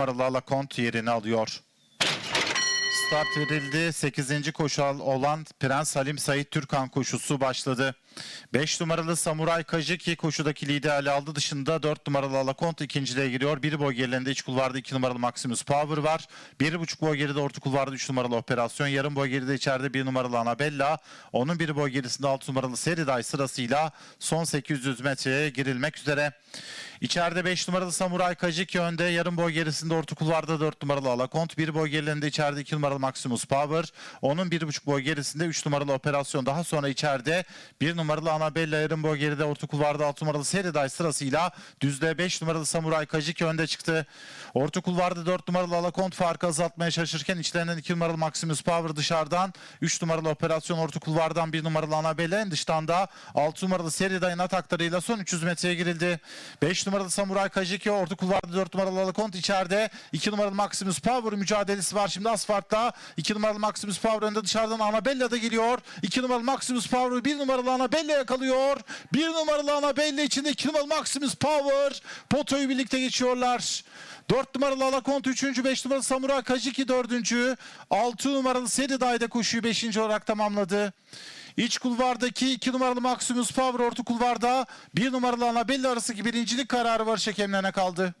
numaralı Alakont yerini alıyor. Start verildi. 8. koşu olan Prens Halim Sait Türkan koşusu başladı. 5 numaralı Samuray Kajiki koşudaki liderliği aldı. Dışında 4 numaralı Alakont ikinciliğe giriyor. 1 boy gerilerinde iç kulvarda 2 numaralı Maximus Power var. 1,5 boy geride orta kulvarda 3 numaralı Operasyon. Yarım boy geride içeride 1 numaralı Anabella. Onun 1 boy gerisinde 6 numaralı Seriday sırasıyla son 800 metreye girilmek üzere. İçeride 5 numaralı Samuray Kajiki önde. Yarım boy gerisinde orta kulvarda 4 numaralı Alakont. 1 boy gerilerinde içeride 2 numaralı Maximus Power. Onun 1,5 boy gerisinde 3 numaralı Operasyon. Daha sonra içeride 1 numaralı Anabella boy geride orta kulvarda 6 numaralı Seriday sırasıyla düzde 5 numaralı Samuray Kajiki önde çıktı. Orta kulvarda 4 numaralı Alakont farkı azaltmaya çalışırken içlerinden 2 numaralı Maximus Power dışarıdan 3 numaralı Operasyon orta kulvardan 1 numaralı Anabella en dıştan da 6 numaralı Seriday'ın ataklarıyla son 300 metreye girildi. 5 numaralı Samuray Kajiki orta kulvarda 4 numaralı Alakont içeride 2 numaralı Maximus Power mücadelesi var şimdi asfaltta 2 numaralı Maximus Power önde dışarıdan Anabella da geliyor 2 numaralı Maximus Power 1 numaralı Anabella yakalıyor 1 numaralı Anabella içinde 2 numaralı Maximus Power potoyu birlikte geçiyorlar 4 numaralı Alakont 3. 5 numaralı Samuray Kajiki 4. 6 numaralı Seriday'da koşuyu 5. olarak tamamladı. İç kulvardaki 2 numaralı Maximus Power orta kulvarda 1 numaralı Anabella arasındaki birincilik kararı var hakemlerine kaldı.